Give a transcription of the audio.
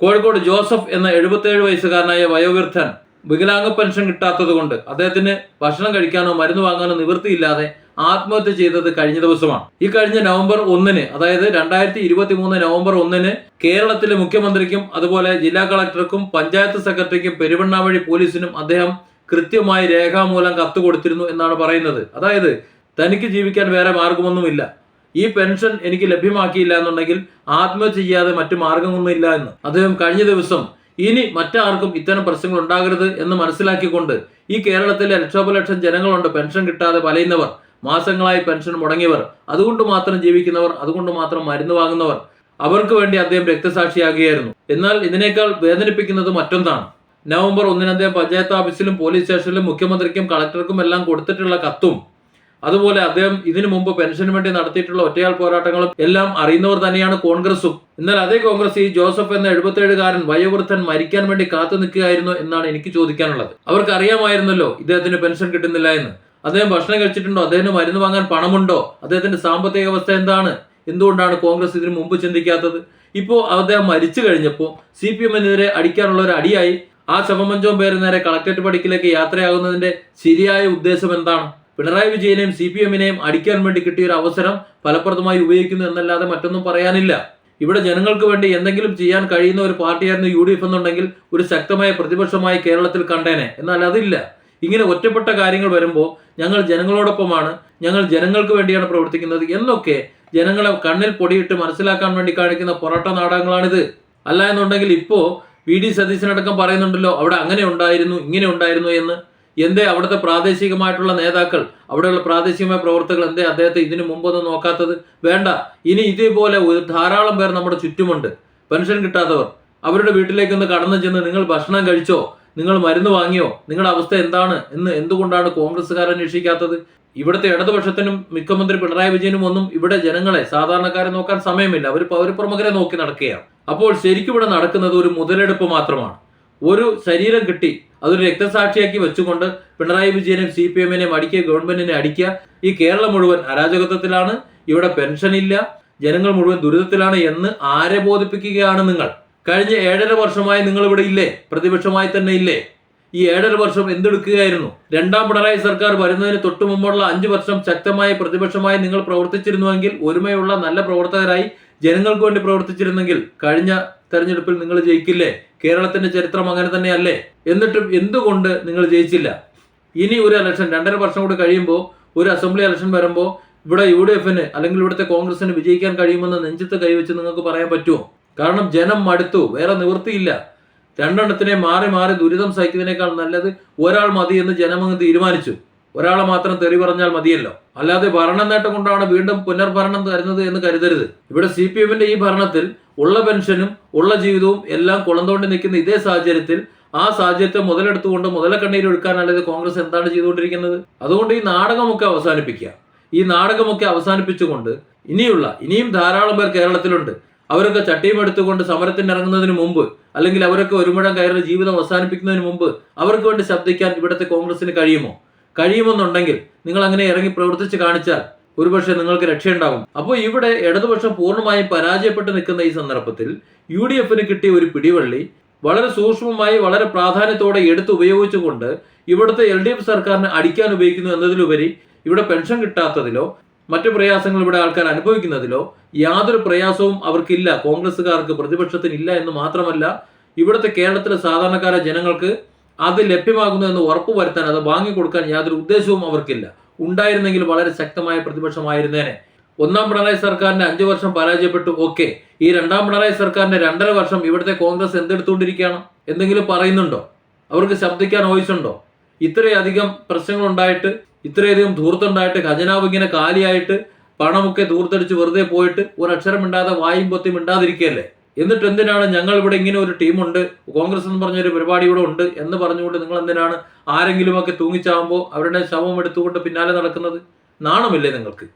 Kozhikode Joseph എന്ന എഴുപത്തേഴ് വയസ്സുകാരനായ വയോവൃദ്ധൻ വികലാംഗ പെൻഷൻ കിട്ടാത്തതുകൊണ്ട് അദ്ദേഹത്തിന് ഭക്ഷണം കഴിക്കാനോ മരുന്ന് വാങ്ങാനോ നിവൃത്തിയില്ലാതെ ആത്മഹത്യ ചെയ്തത് കഴിഞ്ഞ ദിവസമാണ്. ഈ കഴിഞ്ഞ നവംബർ ഒന്നിന് അതായത് രണ്ടായിരത്തി ഇരുപത്തി മൂന്ന് നവംബർ ഒന്നിന് കേരളത്തിലെ മുഖ്യമന്ത്രിക്കും അതുപോലെ ജില്ലാ കളക്ടർക്കും പഞ്ചായത്ത് സെക്രട്ടറിക്കും പെരുവണ്ണാവഴി പോലീസിനും അദ്ദേഹം കൃത്യമായി രേഖാമൂലം കത്ത് കൊടുത്തിരുന്നു എന്നാണ് പറയുന്നത്. അതായത് തനിക്ക് ജീവിക്കാൻ വേറെ മാർഗമൊന്നുമില്ല. ഈ പെൻഷൻ എനിക്ക് ലഭ്യമാക്കിയില്ല എന്നുണ്ടെങ്കിൽ ആത്മഹത്യ ചെയ്യാതെ മറ്റു മാർഗമൊന്നുമില്ല എന്ന്. അദ്ദേഹം കഴിഞ്ഞ ദിവസം ഇനി മറ്റാർക്കും ഇത്തരം പ്രശ്നങ്ങൾ ഉണ്ടാകരുത് എന്ന് മനസ്സിലാക്കിക്കൊണ്ട് ഈ കേരളത്തിലെ ലക്ഷോപലക്ഷം ജനങ്ങളുണ്ട് പെൻഷൻ കിട്ടാതെ വലയുന്നവർ മാസങ്ങളായി പെൻഷൻ മുടങ്ങിയവർ. അതുകൊണ്ട് മാത്രം ജീവിക്കുന്നവർ അതുകൊണ്ട് മാത്രം മരുന്ന് വാങ്ങുന്നവർ. അവർക്ക് വേണ്ടി അദ്ദേഹം രക്തസാക്ഷിയാകുകയായിരുന്നു. എന്നാൽ ഇതിനേക്കാൾ വേദനിപ്പിക്കുന്നത് മറ്റൊന്നാണ്. നവംബർ ഒന്നിന് അദ്ദേഹം പഞ്ചായത്ത് ഓഫീസിലും പോലീസ് സ്റ്റേഷനിലും മുഖ്യമന്ത്രിക്കും കളക്ടർക്കും എല്ലാം കൊടുത്തിട്ടുള്ള കത്തും അതുപോലെ അദ്ദേഹം ഇതിനു മുമ്പ് പെൻഷന് വേണ്ടി നടത്തിയിട്ടുള്ള ഒറ്റയാൾ പോരാട്ടങ്ങളും എല്ലാം അറിയുന്നവർ തന്നെയാണ് കോൺഗ്രസും. എന്നാൽ അതേ കോൺഗ്രസ് ഈ ജോസഫ് എന്ന എഴുപത്തേഴുകാരൻ വയോവൃദ്ധൻ മരിക്കാൻ വേണ്ടി കാത്തു നിൽക്കുകയായിരുന്നു എന്നാണ് എനിക്ക് ചോദിക്കാനുള്ളത്. അവർക്ക് അറിയാമായിരുന്നല്ലോ ഇദ്ദേഹത്തിന് പെൻഷൻ കിട്ടുന്നില്ല എന്ന്. അദ്ദേഹം ഭക്ഷണം കഴിച്ചിട്ടുണ്ടോ? അദ്ദേഹത്തിന് മരുന്ന് വാങ്ങാൻ പണമുണ്ടോ? അദ്ദേഹത്തിന്റെ സാമ്പത്തിക അവസ്ഥ എന്താണ്? എന്തുകൊണ്ടാണ് കോൺഗ്രസ് ഇതിനു മുമ്പ് ചിന്തിക്കാത്തത്? ഇപ്പോൾ അദ്ദേഹം മരിച്ചു കഴിഞ്ഞപ്പോൾ സി പി എമ്മിനെതിരെ അടിക്കാനുള്ള ഒരു അടിയായി. ആ ശവമഞ്ചവും പേര് നേരെ കളക്ടറേറ്റ് പടിക്കിലേക്ക് യാത്രയാകുന്നതിന്റെ ശരിയായ ഉദ്ദേശം എന്താണ്? പിണറായി വിജയനെയും സി പി എമ്മിനെയും അടിക്കാൻ വേണ്ടി കിട്ടിയ ഒരു അവസരം ഫലപ്രദമായി ഉപയോഗിക്കുന്നു എന്നല്ലാതെ മറ്റൊന്നും പറയാനില്ല. ഇവിടെ ജനങ്ങൾക്ക് വേണ്ടി എന്തെങ്കിലും ചെയ്യാൻ കഴിയുന്ന ഒരു പാർട്ടിയായിരുന്നു യു ഡി എഫ് എന്നുണ്ടെങ്കിൽ ഒരു ശക്തമായ പ്രതിപക്ഷമായി കേരളത്തിൽ കണ്ടേനെ. എന്നാൽ അതില്ല. ഇങ്ങനെ ഒറ്റപ്പെട്ട കാര്യങ്ങൾ വരുമ്പോൾ ഞങ്ങൾ ജനങ്ങളോടൊപ്പമാണ് ഞങ്ങൾ ജനങ്ങൾക്ക് വേണ്ടിയാണ് പ്രവർത്തിക്കുന്നത് എന്നൊക്കെ ജനങ്ങളെ കണ്ണിൽ പൊടിയിട്ട് മനസ്സിലാക്കാൻ വേണ്ടി കാണിക്കുന്ന പൊറോട്ട നാടകങ്ങളാണിത്. അല്ല എന്നുണ്ടെങ്കിൽ ഇപ്പോ വി ഡി സതീശനടക്കം പറയുന്നുണ്ടല്ലോ അവിടെ അങ്ങനെ ഉണ്ടായിരുന്നു ഇങ്ങനെ ഉണ്ടായിരുന്നു എന്ന് എന്തേ അവിടുത്തെ പ്രാദേശികമായിട്ടുള്ള നേതാക്കൾ അവിടെയുള്ള പ്രാദേശികമായ പ്രവർത്തകർ എന്തേ അദ്ദേഹത്തെ ഇതിനു മുമ്പൊന്നും നോക്കാത്തത്? വേണ്ട. ഇനി ഇതേപോലെ ഒരു ധാരാളം പേർ നമ്മുടെ ചുറ്റുമുണ്ട്. പെൻഷൻ കിട്ടാത്തവർ. അവരുടെ വീട്ടിലേക്കൊന്ന് കടന്നു ചെന്ന് നിങ്ങൾ ഭക്ഷണം കഴിച്ചോ? നിങ്ങൾ മരുന്ന് വാങ്ങിയോ? നിങ്ങളുടെ അവസ്ഥ എന്താണ്? എന്ന് എന്തുകൊണ്ടാണ് കോൺഗ്രസ്സുകാർ അന്വേഷിക്കാത്തത്? ഇവിടുത്തെ ഇടതുപക്ഷത്തിനും മുഖ്യമന്ത്രി പിണറായി വിജയനും ഒന്നും ഇവിടെ ജനങ്ങളെ സാധാരണക്കാരെ നോക്കാൻ സമയമില്ല. അവർ പൗരപ്രമുഖരെ നോക്കി നടക്കുകയാണ്. അപ്പോൾ ശരിക്കും ഇവിടെ നടക്കുന്നത് ഒരു മുതലെടുപ്പ് മാത്രമാണ്. ഒരു ശരീരം കിട്ടി. അതൊരു രക്തസാക്ഷിയാക്കി വെച്ചുകൊണ്ട് പിണറായി വിജയനെയും സി പി എമ്മിനെയും അടിക്കുക ഗവൺമെന്റിനെ അടിക്കുക. ഈ കേരളം മുഴുവൻ അരാജകത്വത്തിലാണ്. ഇവിടെ പെൻഷൻ ഇല്ല ജനങ്ങൾ മുഴുവൻ ദുരിതത്തിലാണ് എന്ന് ആരെ ബോധിപ്പിക്കുകയാണ് നിങ്ങൾ? കഴിഞ്ഞ ഏഴര വർഷമായി നിങ്ങൾ ഇവിടെ ഇല്ലേ? പ്രതിപക്ഷമായി തന്നെ ഇല്ലേ? ഈ ഏഴര വർഷം എന്തെടുക്കുകയായിരുന്നു? രണ്ടാം പിണറായി സർക്കാർ വരുന്നതിന് തൊട്ടു മുമ്പുള്ള അഞ്ചു വർഷം ശക്തമായ പ്രതിപക്ഷമായി നിങ്ങൾ പ്രവർത്തിച്ചിരുന്നുവെങ്കിൽ ഒരുമയുള്ള നല്ല പ്രവർത്തകരായി ജനങ്ങൾക്ക് വേണ്ടി പ്രവർത്തിച്ചിരുന്നെങ്കിൽ കഴിഞ്ഞ തെരഞ്ഞെടുപ്പിൽ നിങ്ങൾ ജയിക്കില്ലേ? കേരളത്തിന്റെ ചരിത്രം അങ്ങനെ തന്നെയല്ലേ? എന്നിട്ടും എന്തുകൊണ്ട് നിങ്ങൾ ജയിച്ചില്ല? ഇനി ഒരു ഇലക്ഷൻ രണ്ടര വർഷം കൂടി കഴിയുമ്പോൾ ഒരു അസംബ്ലി ഇലക്ഷൻ വരുമ്പോൾ ഇവിടെ യു ഡി എഫിന് അല്ലെങ്കിൽ ഇവിടുത്തെ കോൺഗ്രസിന് വിജയിക്കാൻ കഴിയുമെന്ന് നെഞ്ചത്ത് കൈവച്ച് നിങ്ങൾക്ക് പറയാൻ പറ്റുമോ? കാരണം ജനം മടുത്തു വേറെ നിവൃത്തിയില്ല. രണ്ടെണ്ണത്തിനെ മാറി മാറി ദുരിതം സഹിക്കുന്നതിനേക്കാൾ നല്ലത് ഒരാൾ മതി എന്ന് ജനമങ്ങ് തീരുമാനിച്ചു. ഒരാളെ മാത്രം തെറി പറഞ്ഞാൽ മതിയല്ലോ. അല്ലാതെ ഭരണ നേട്ടം കൊണ്ടാണ് വീണ്ടും പുനർഭരണം തരുന്നത് എന്ന് കരുതരുത്. ഇവിടെ സി പി എമ്മിന്റെ ഈ ഭരണത്തിൽ ഉള്ള പെൻഷനും ഉള്ള ജീവിതവും എല്ലാം കുളന്തോണ്ടി നിൽക്കുന്ന ഇതേ സാഹചര്യത്തിൽ ആ സാഹചര്യത്തെ മുതലെടുത്തുകൊണ്ട് മുതലക്കണ്ണീർ ഒഴുക്കാനല്ലാതെ കോൺഗ്രസ് എന്താണ് ചെയ്തുകൊണ്ടിരിക്കുന്നത്? അതുകൊണ്ട് ഈ നാടകമൊക്കെ അവസാനിപ്പിക്കുക. ഈ നാടകമൊക്കെ അവസാനിപ്പിച്ചുകൊണ്ട് ഇനിയുള്ള ഇനിയും ധാരാളം പേർ കേരളത്തിലുണ്ട്. അവരൊക്കെ ചട്ടിയും എടുത്തുകൊണ്ട് സമരത്തിന് ഇറങ്ങുന്നതിന് മുമ്പ് അല്ലെങ്കിൽ അവരൊക്കെ ഒരു മുഴം കയറി ജീവിതം അവസാനിപ്പിക്കുന്നതിന് മുമ്പ് അവർക്ക് വേണ്ടി ശബ്ദിക്കാൻ ഇവിടുത്തെ കോൺഗ്രസിന് കഴിയുമോ? കഴിയുമെന്നുണ്ടെങ്കിൽ നിങ്ങൾ അങ്ങനെ ഇറങ്ങി പ്രവർത്തിച്ച് കാണിച്ചാൽ ഒരുപക്ഷെ നിങ്ങൾക്ക് രക്ഷയുണ്ടാകും. അപ്പോൾ ഇവിടെ ഇടതുപക്ഷം പൂർണമായും പരാജയപ്പെട്ട് നിൽക്കുന്ന ഈ സന്ദർഭത്തിൽ യു ഡി എഫിന് കിട്ടിയ ഒരു പിടിവള്ളി വളരെ സൂക്ഷ്മമായി വളരെ പ്രാധാന്യത്തോടെ എടുത്ത് ഉപയോഗിച്ചുകൊണ്ട് ഇവിടുത്തെ എൽ ഡി എഫ് സർക്കാരിനെ അടിക്കാൻ ഉപയോഗിക്കുന്നു എന്നതിലുപരി ഇവിടെ പെൻഷൻ കിട്ടാത്തതിലോ മറ്റു പ്രയാസങ്ങൾ ഇവിടെ ആൾക്കാർ അനുഭവിക്കുന്നതിലോ യാതൊരു പ്രയാസവും അവർക്കില്ല. കോൺഗ്രസ്സുകാർക്ക് പ്രതിപക്ഷത്തിന് ഇല്ല എന്ന് മാത്രമല്ല ഇവിടുത്തെ കേരളത്തിലെ സാധാരണക്കാരെ ജനങ്ങൾക്ക് അത് ലഭ്യമാകുന്നു എന്ന് ഉറപ്പുവരുത്താൻ അത് വാങ്ങിക്കൊടുക്കാൻ യാതൊരു ഉദ്ദേശവും അവർക്കില്ല. ഉണ്ടായിരുന്നെങ്കിൽ വളരെ ശക്തമായ പ്രതിപക്ഷമായിരുന്നേനെ. ഒന്നാം പിണറായി സർക്കാരിന്റെ അഞ്ചു വർഷം പരാജയപ്പെട്ടു ഓക്കെ. ഈ രണ്ടാം പിണറായി സർക്കാരിന്റെ രണ്ടര വർഷം ഇവിടുത്തെ കോൺഗ്രസ് എന്തെടുത്തുകൊണ്ടിരിക്കുകയാണ്? എന്തെങ്കിലും പറയുന്നുണ്ടോ? അവർക്ക് ശബ്ദിക്കാൻ വോയിസ് ഉണ്ടോ ഇത്രയധികം പ്രശ്നങ്ങൾ ഉണ്ടായിട്ട് ഇത്രയധികം ധൂർത്തുണ്ടായിട്ട് ഖജനാവ് ഇങ്ങനെ കാലിയായിട്ട് പണമൊക്കെ ധൂർത്തടിച്ച് വെറുതെ പോയിട്ട് ഒരക്ഷരം ഇണ്ടാതെ വായും പൊത്തി മിണ്ടാതിരിക്കുകയല്ലേ? എന്നിട്ട് എന്തിനാണ് ഞങ്ങൾ ഇവിടെ ഇങ്ങനെ ഒരു ടീമുണ്ട് കോൺഗ്രസ് എന്ന് പറഞ്ഞൊരു പരിപാടി ഇവിടെ ഉണ്ട് എന്ന് പറഞ്ഞുകൊണ്ട് നിങ്ങൾ എന്തിനാണ് ആരെങ്കിലുമൊക്കെ തൂങ്ങിച്ചാവുമ്പോൾ അവരുടെ ശവം എടുത്തുകൊണ്ട് പിന്നാലെ നടക്കുന്നത്? നാണമില്ലേ നിങ്ങൾക്ക്?